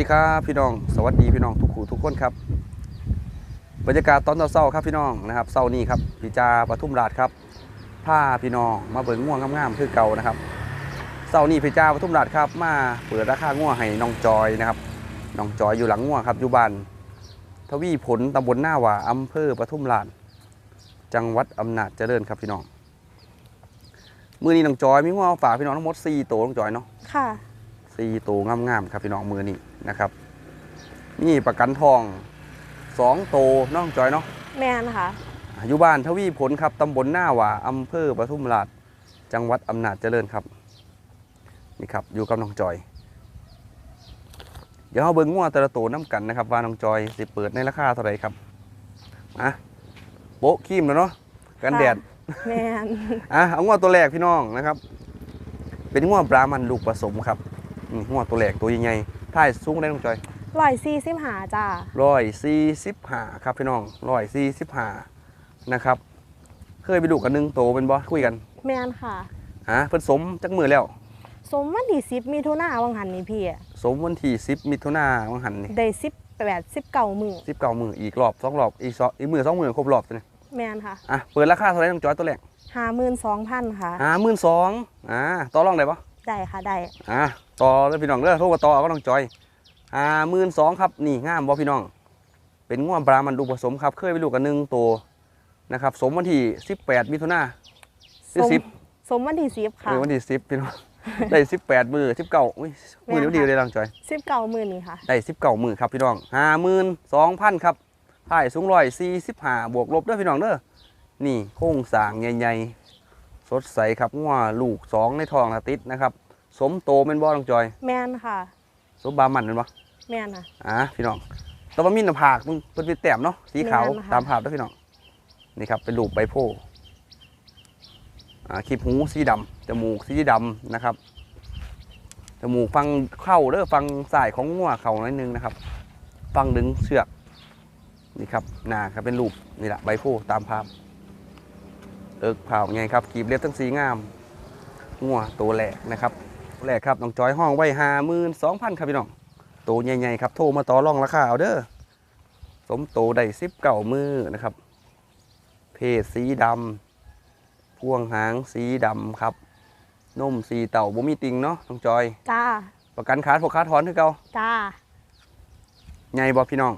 วัสดีครับพี่น้อง สวัสดีพี่น้องทุกคู่ทุกคนครับ บรรยากาศตอนเช้าๆครับพี่น้องนะครับเช้านี้ครับพี่จาปทุมราชครับพาพี่น้องมาเบิ่งง่วงงามๆคือเก่านะครับเช้านี้พี่จาปทุมราชครับ มาเปิดราคาง่วงให้น้องจอยนะครับน้องจอยอยู่หลังง่วงครับอยู่บ้านทวีผลตำบลหน้าว่าอำเภอปทุมราชจังหวัดอำนาจเจริญครับพี่น้อง มือนี้น้องจอยมีง่วงฝากพี่น้องทั้งหมด4ตัวน้องจอยเนาะค่ะ สี่ตัวงามๆครับพี่น้องมือนี่นะครับนี่ประกันทองสองตัวน้องจอยเนาะแมนค่ะอยู่บ้านทวีผลครับตำบลหน้าหว่าอำเภอปทุมราชจังหวัดอำนาจเจริญครับนี่ครับอยู่กับน้องจอย เดี๋ยวเราเบิ้งงัวแต่ละตัวน้ำกันนะครับ ว่าน้องจอยสิเปิดในราคาเท่าไหร่ครับอะโป๊ะขีมแล้วเนาะกันแดดแมนอะเอางัวตัวแรกพี่น้องนะครับ เป็นงัวปลามันลูกผสมครับ นี่งัวตัวแรกตัวใหญ่ๆท่ายสูงได้น้องจอยร้อยสี่สิบหาจ้าร้อยสี่สิบห้าครับพี่น้องร้อยสี่สิบห้านะครับ เคยไปดูกันหนึ่งโตเป็นบอคุยกันแมนค่ะ ฮะเพิ่นสมจักมือแล้ว สมวันที่สิบมีทุนาวังหันนี่พี่สมวันที่สิบมิถุนาวังหันนี่ได้สิบแปดสิบเก้ามือสิบเก้ามืออีกรอบสองรอบอีกสองอีกมือสองมือครบรอบเลยแมนค่ะอะเปิดราคาเท่าไหร่น้องจอยตัวแรกห้าหมื่นสองพันค่ะห้าหมื่นสองอ่าต่อรองได้ปะได้ค่ะได้อะ ต่อเลยพี่น้องเด้อโทรมาต่อเอาก็น้องจอยห้าหมื่นสองครับนี่งามบ่พี่น้อง เป็นง่วงปลามันดูผสมครับ เคยไปดูกันหนึ่งตัวนะครับ สมวันที่สิบแปดมิถุนาหรือสมสิบสมวันที่สิบค่ะเออวันที่สิบพี่น้องได้สิบแปดมือสิบเก้าอุ้ยมือเดียวแม่ดีนค่ะเลยลังจอยสิบเก้ามือนี่ค่ะได้สิบเก้ามือครับพี่น้องห้าหมื่นสองพันครับถ่ายสูงร้อยสี่สิบห้าบวกลบเด้อพี่น้องเด้อนี่โค้งสร้างใหญ่ๆสดใสครับงัวลูกสองในทองนะติดนะครับ สมโตเป็นบ่ลังจอย แมนค่ะ สมบามันเป็นบ่แมนค่ะอะพี่น้องแตะวันมีหน้าผากมึงเป็นมีแต้มเนาะสีขาวแม่นค่ะตามภาพเด้อพี่น้องนี่ครับเป็นรูปใบโพธิ์อ่าขีบหูสีดำจมูกสีดำนะครับจมูกฟังเข้าเด้อฟังสายของงัวเข่าหน่อยนึงนะครับ ฟังดึงเชือกนี่ครับหน้าครับเป็นรูปนี่แหละใบโพธิ์ตามภาพเอิกเผาไงครับกีบเล็บทั้งสีงามงัวตัวแหลกนะครับตัว แหลกครับน้องจอยห้องไว้ห้าหมื่นสองพันครับพี่น้องตัวใหญ่ๆครับโทรมาต่อรองราคาเอาเด้อสมโตได้สิบเก่ามือนะครับ เพศสีดำพ่วงหางสีดำครับนมสีเต่าบ่มีติงเนาะน้องจอย จ้า ประกันขาดพวกขาถอนคือเก่าจ้า ใหญ่บ่พี่น้อง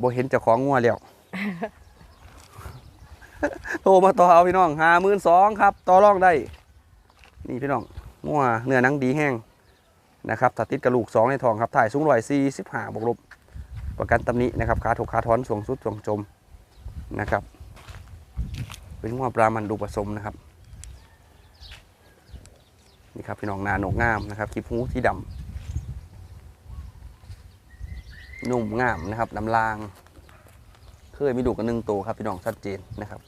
บ่เห็นเจ้าของงัวแล้ว โทรมาต่อเอาพี่น้องห้าหมื่นสองครับ ต่อรองได้ นี่พี่น้อง งัวเนื้อหนังดีแห้งนะครับถ้าติดกระลูกสองในทองครับถ่ายสูงร้อยสี่สิบห้าบวกลบประกันตำหนินะครับขาถกขาถอนสวงสุดสวงจมนะครับ เป็นงัวปลามันดูผสมนะครับนี่ครับพี่น้องนาโหนกงามนะครับคลิปหูที่ดำนุ่มงามนะครับน้ำลาง เคยมีดูกันหนึ่งตัวครับพี่น้องชัดเจนนะครับ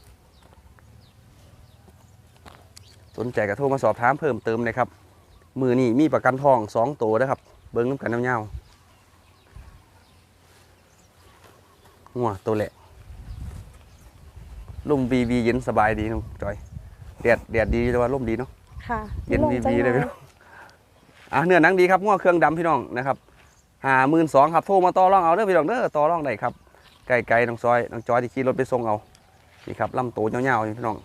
สนใจกระโทรมาสอบถามเพิ่มเติมเลยครับ มือนี่มีประกันทองสองตัวนะครับ เบิ้งน้ำกันน้ำเงาหัวตัวแหละลมวีวีเย็นสบายดีน้องจอยแดดแดดดีแต่ว่าลมดีเนาะค่ะเย็นลงวีจังวีเลยหพี่น่อน้องอะเนื้อหนังดีครับง้อเครื่องดำพี่น้องนะครับหาหมื่นสองครับโทรมาต่อรองเอาเด้อพี่น้องเด้อต่อรองได้ครับไกลๆน้องซอยน้องจอยที่ขี่รถไปส่งเอานี่ครับลำโตวยาวๆนี่พี่น้อง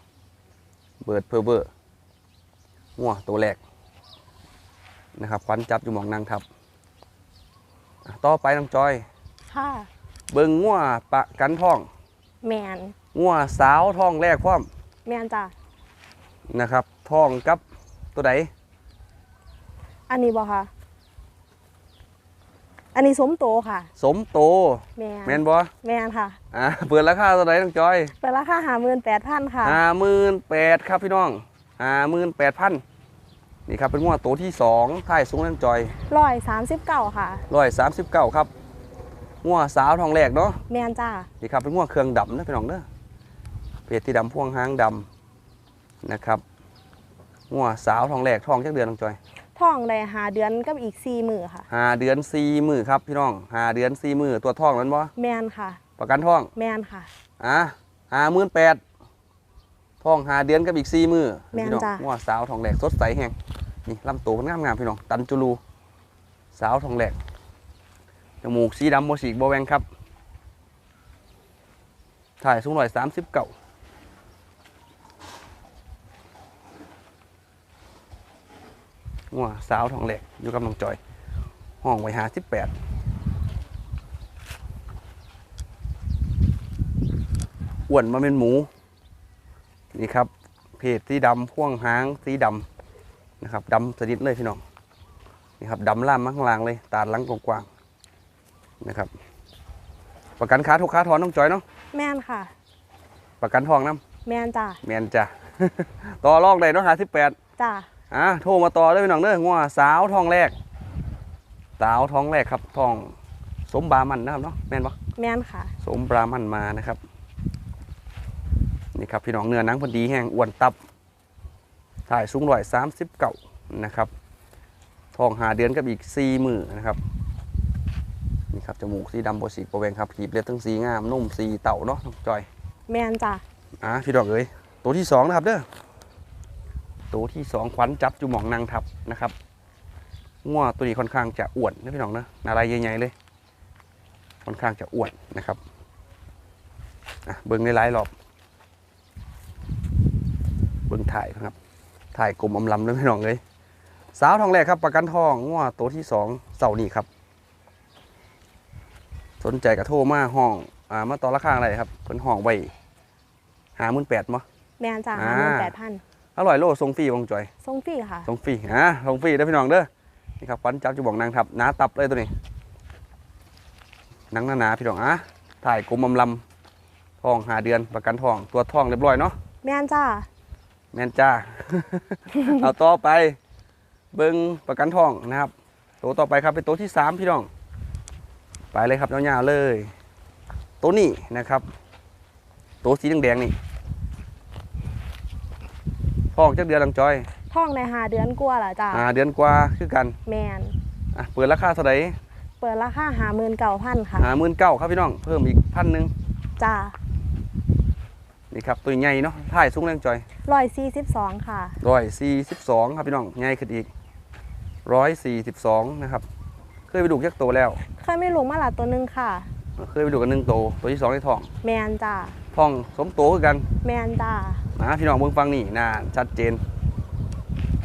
เบิดเพอเบอร์ งัวตัวแรกนะครับควันจับอยู่หมองนางทับอะต่อไปน้องจอย ค่ะเบิ่งงัวปะกันท้องแมนงัวสาวท้องแรกพร้อมแมนจ้านะครับท้องกับตัวใดอันนี้บ่ค่ะ อันนี้สมโตค่ะ สมโตแมนแมนบ่แมนค่ะอ่าเปิดราคาตัวใดน้องจอย เป็นราคาหาหมื่นแปดพันค่ะห้าหมื่นแปดครับพี่น้อง ห้าหมื่นแปดพันนี่ครับเป็นงัวตัวที่สองท้ายสูงน้องจอยร้อยสามสิบเก้าค่ะร้อยสามสิบเก้าครับงัวสาวท้องแรกเนาะแมนจ้านี่ครับเป็นง่วงเครื่องดำนะพี่น้องเด้อเพจที่ดำพ่วงหางดำนะครับง่วงสาวทองแหลกทองจักเดือนน้องจอยท่องได้หาเดือนกับอีกสี่มือค่ะหาเดือนสี่มือครับพี่น้องหาเดือนสี่มือตัวทองนั้นบ่แมนค่ะ ประกันทองแมนค่ะอะหาหมื่นแปด ทองหาเดือนกับอีกสี่มือแม่นพี่น้องจ้ะง่วงสาวทองแหลกสดใสแห้งนี่ลำตัวมันงามๆพี่น้องตันจุลูสาวทองแหลกจมูกสีดำโมสีกโบแวงครับ ถ่ายสูงร้อยสามสิบเก้างัวสาวทองแหลกอยู่กับน้องจอย ห้องไว้หาสิบแปดอ้วนมาเป็นหมู นี่ครับเพจสีดำพ่วงหางสีดำนะครับดำสนิทเลยพี่น้องนี่ครับดำล่ามมาข้างล่างเลยตาดหลังกว้างๆนะครับ ประกันค้าทุกค้าถอนน้องจอยเนาะแม่นค่ะ ประกันทองน้แม่นจ้าำแมนจ้ะ ต่อรองได้เนาะหาสิบแปด จ้าอะโทรมาต่อได้พี่น้องเด้องัวสาวทองแรก สาวทองแรกครับทอง สมบามันนะครับเนาะแม่นปะแม่นค่ะ สมบรามันมานะครับ นี่ครับพี่น้องเนื้อหนังพอดีแห้งอ้วนตับ ถ่ายสูงร้อยสามสิบเก่านะครับทองหาเดือนกับอีกสี่มือนะครับนี่ครับจมูกสีดำโบสีโปรแวงครับขีบเลือดทั้งสีงามนุ่มสีเต่าเนาะน้องจอยแม่นจ้าอะพี่ดอกเอ้ยตัวที่สองนะครับเด้อตัวที่สองขวัญจับจุหมองนางทับนะครับงัวตัวนี้ค่อนข้างจะอ้วนนะพี่น้องนะอะไรใหญ่ๆเลยค่อนข้างจะอ้วนนะครับอะเบิ้งในหลายรอบ เบิ้งถ่ายนะครับ ถ่ายกลมอำลำด้วยพี่น้องเลยสาวทองแรกครับ ประกันทองงัวตัวที่สองเสาร์นี้ครับ สนใจกับโทรมาห้องอ่ามาต่อราคาอะไรครับเพิ่นห้องไว้หาหมื่นแปดมั้แม่นจ้าอ่าห้าหมื่นแปดพันอร่อยโลทรงฟรีวงจอยส่งฟรีค่ะทรงฟรีอะทรงฟรีได้อพี่น้องเด้อนี่ครับฟันจับจะบอกนางทับหนาตับเลยตัวนี้หนังหนาๆพี่น้องอะถ่ายกลมอำลำทองหาเดือนประกันทองตัวทองเรียบร้อยเนาะแม่นจ้า แม่นจ้า เอาต่อไปเบิ้งประกันทองนะครับ ตัวต่อไปครับเป็นตัวที่สามพี่น้อง ไปเลยครับยาวๆเลย ตัวนี้นะครับ ตัวสีแดงๆนี่ทองจักเดือนลังจอยท่องในหาเดือนกว่าละจ้าอ่าเดือนกว่าคือกันแม่นอะเปิดราคาเท่าไหร่เปิดราคาหาหมื่นเก้าพันค่ะหาหมื่นเก้าครับพี่น้อง เพิ่มอีกพันหนึ่งจ้า นี่ครับตัวใหญ่เนาะถ่ายสูงแรงจอยร้อยสี่สิบสองค่ะร้อยสี่สิบสองครับพี่น้องใหญ่ขึ้นอีกร้อยสี่สิบสองนะครับ เคยไปดูจักโตวแล้ว เคยไม่รู้มาละตัวหนึงค่ะ เคยไปดูกันหนึ่งโตวตัวที่สองในท้องแมนจ้าท้องสมโตคือกัน แมนจ้านะพี่น้องเบิ่งฟังนี่หน้าชัดเจน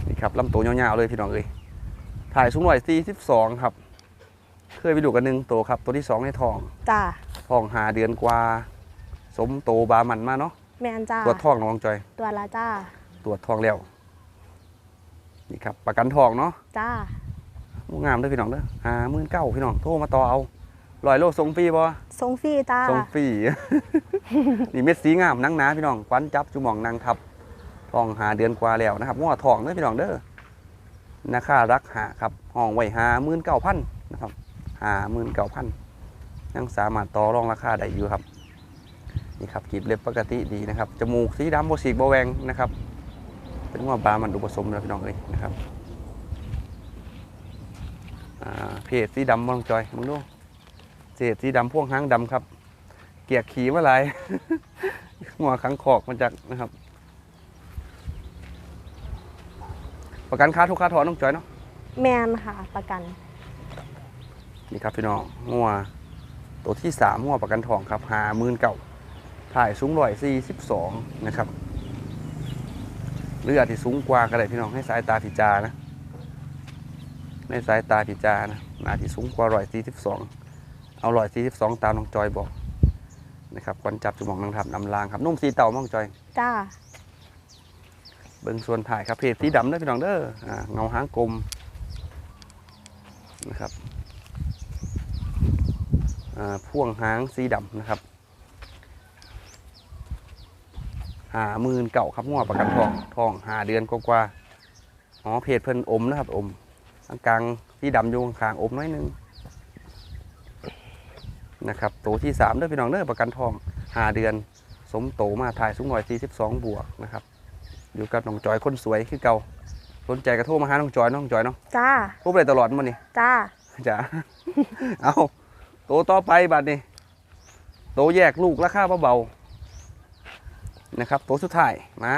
นี่ครับลำตัวยาวๆเลยพี่น้องเอ้ยถ่ายสูงร้อยสี่สิบสองครับ เคยไปดูกันหนึ่งโตวครับ ตัวที่สองในท้องจ้าท้องหาเดือนกว่า สมโตบามันมาเนาะแมนจ้าตัวจท้องน้องจอย ตัวละจ้าตรวจทองแล้วนี่ครับ ประกันทองเนาะจ้างามเด้วยพี่น้องเด้อหาหมื่นเก้าพี่น้องโทรมาต่อเอาลอยโลส่งฟรีบ่ส่งฟรีจ้าส่งฟรี นี่เม็ดสีงามนังหนาพี่น้องควันจับจุหมองนางทับทองหาเดือนกว่าแล้วนะครับง้อทองเด้อพี่น้องเด้อนาคารักหาครับห้องไว้หาหมื่นเก้าพันนะครับหาหมื่นเก้าพันยังสามารถต่อรองราคาได้อยู่ครับ นี่ครับกีบเล็บปกติดีนะครับ จมูกสีดำโบสีกโบแวงนะครับ เป็นว่าบามันอุปสมแล้วพี่น้องเลยนะครับอ่าเพจสีดำมองจอยมึงดูเศษสีดำพ่วงหางดำครับ เกียกขี่มาหลายหัวขังขอกมาจากนะครับ ประกันค้าทุกค้าถอนน้องจอยเนาะแมนค่ะ ประกัน นี่ครับพี่น้องงัวตัวที่สามงัวประกันทองครับหาหมื่นเก่า ถ่ายสูงร้อยสี่สิบสองนะครับหรืออาจจะสูงกว่าก็ได้พี่น้องให้สายตาพิจารนะในสายตาพิจารนะอาจจะสูงกว่าร้อยสี่สิบสองเอาร้อยสี่สิบสองตามน้องจอยบอกนะครับควันจับจมูกนางทับนำลางครับนุ่มสีเต่าน้องจอยจ้าเบิ้งส่วนถ่ายครับเพจสีดำเด้อพี่น้องเด้ออ่าเงาหางกลมนะครับอ่าพ่วงหางสีดำนะครับ หาหมื่นเก่าครับงัวประกันทองทองหาเดือนกว่าๆอ๋อเพจเพิ่นอมนะครับ อมกลางๆสีดำอยู่ข้างๆอมน้อยหนึงนะครับตัวที่สามเด้อพี่น้องเด้อประกันทองหาเดือน สมโตมาถ่ายสูงหน่อย42 บวกนะครับอยู่กับน้องจอยคนสวยคือเก่าสนใจกระโทรมาหาน้องจอยเนาะน้องจอยเนาะจ้าพบเลยตลอดมันนี่จ้าจ้ะเอาโตต่อไปบัดนี้โตแยกลูกราคาเบาๆ นะครับโตสุดท้ายมา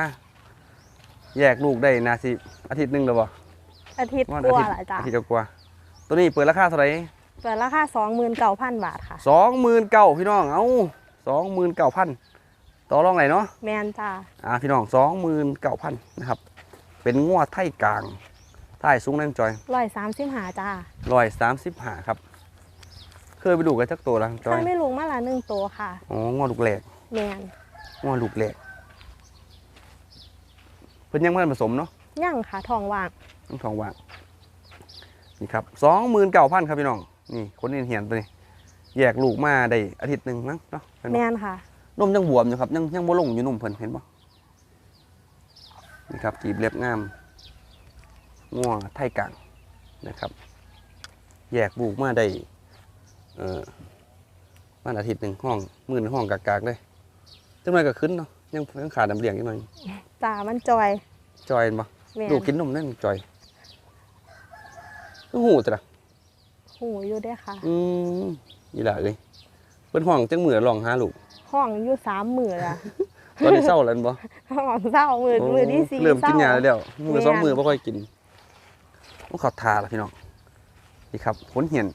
แยกลูกได้นาสิอาทิตย์หนึ่งแล้วบ่อาทิตย์วันกอาว่าทิตย์ละจ้าอาทิตย์กว่าตัวนี้เปิดราคาเท่าไหร่เปิดราคาสองหมื่นเก้าพันบาทค่ะสองหมื่นเก้าพี่น้องเอาสองหมื่นเก้าพันต่อรองไหนเนาะแมนจ้าอ่าพี่น้องสองหมื่นเก้าพันนะครับ เป็นงวดไทยกลางไทยสูงนั่งจอยร้อยสามสิบหาจ้าร้อยสามสิบห้าครับ เคยไปดูกันจักตัวแล้วจอถ้ายไม่ลุงมาละหนึ่งตัวค่ะอ๋องวดลูกแหลกแมนงวดลูกแหลก เพิ่นยังไม่ทันผสมเนาะย่างค่ะทองว่างต้องทองว่างนี่ครับสองหมื่นเก้าพันครับพี่น้องนี่คนเหียนๆตัวนี้แยกลูกมาได้อาทิตย์หนึ่งมั้งเนาะเห็นแมบ่นค่ะนมยังบวมอยู่ครับยังยังบ่ลงอยู่นมเพิ่นเห็นบ่นี่ครับจีบเล็บงามงัวไทยกลางนะครับ แยกลูกมาได้เอ่อวันอาทิตย์หนึ่งห้องมื่นห้องกากๆเลยจังหน่อยก็ขึ้นเนาะ ยังยังขาดน้ำเลี้ยงอีกหน่อยจ้ามันจอย จอยเห็นบ่แมนลูกกินนมนั่นจอยก็หูจ้ะหูอยู่เด้วยค่ะ อืมนี่ล่ะเอ้ยเพิ่นห้องจังมือลองหาลูก ห้องอยู่สามหมื่นอะตอนนี้เศร้าแล้วแม่นบ่ห้องเศร้าหมื่นหมื่นที่สี่เริ่มกินเศร้ยาแล้วมือสองแม่นมือไม่ค่อยกินต้องขอทาละพี่น้องนี่ครับขนเหียน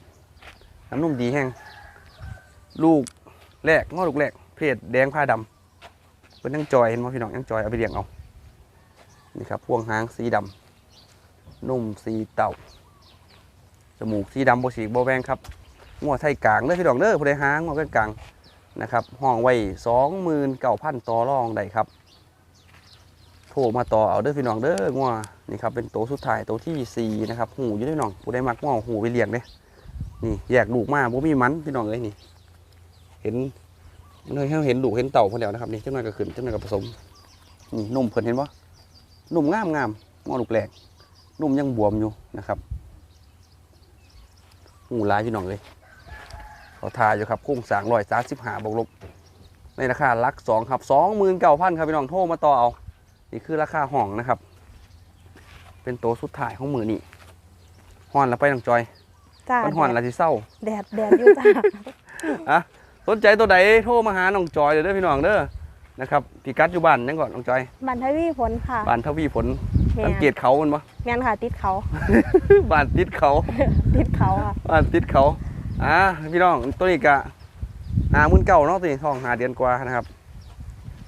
น้ำนุ่มดีแห้งลูกแรกงอลูกแรกเพศแดงผ้าดำ เป็นยังจอยเห็นไหมพี่น้องยังจอยเอาไปเลี้ยงเอานี่ครับพวงหางสีดำนุ่มสีเต่าจมูกสีดำโบสีโบแบงครับงัวไทยกลางเด้อพี่น้องเด้อผู้ใดหางงัวไทยกลางนะครับห้องไว้สองหมื่นเก้าพันต่อรองได้ครับโทรมาต่อเอาเด้อพี่น้องเด้องัวนี่ครับเป็นโตสุดท้ายโตที่สี่นะครับหูอยู่เด้อพี่น้องผู้ได้มักงัวหูไปเลี้ยงเด้นี่แยกลูกมาบ่มีมันพี่น้องเอ้ยนี่ เห็น เลยให้เห็นลูกเห็นเต่าเพิ่นแล้วนะครับนี่จังหน่อยก็ขึ้นจังหน่อยก็ผสมนี่นุ่มเพิ่นเห็นบ่นุ่มงามงามงัวลูกแหลกนุ่มยังบวมอยู่นะครับหูหลายพี่น้องเลยเขาทาอยู่ครับโค้งสร้างร้อยสามสิบห้าบวกลบในราคาหลักสองครับสองหมื่นเก้าพันครับพี่น้องโทรมาต่อเอา นี่คือราคาห้องนะครับ เป็นโตวสุดท้ายของมือนี่ห่อนแล้วไปน้องจอยจ้ามันห่อนแล้วที่เศร้าแดดแดดอยู่จ้าอะ สนใจตัวใดโทรมาหาน้องจอยเด้อพี่น้องเด้อนะครับพี่กัดอยู่บ้านยังก่อนน้องจอยบันทวีผลค่ะบ้านทวีผลแมสังนเกตเขามันปะแมนค่ะติดเขาบ้านติดเขา ติดเขาค่ะบ้านติดเขาอะพี่น้องตัวนี้กะหาหมื่นเก่าเนาะตัวนี้ท้องหาเดือนกว่านะครับ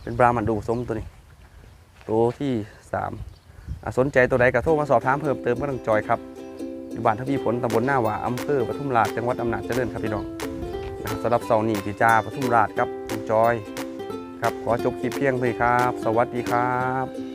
เป็นบรามันดูสมตัวนี้ตัวที่สามอะสนใจตัวใดก็โทรมาสอบถามเพิ่มเติมก็ต้องจอยครับอยู่บ้านทวีผลตำบลหน้าหว่าอำเภอปทุมราชจังหวัดอำนาจเจริญครับพี่น้อง นะครับสำหรับเสาร์นี้พี่จาปทุมราชครับจอย ครับขอจบคลิปเพียงเท่านี้ครับ สวัสดีครับ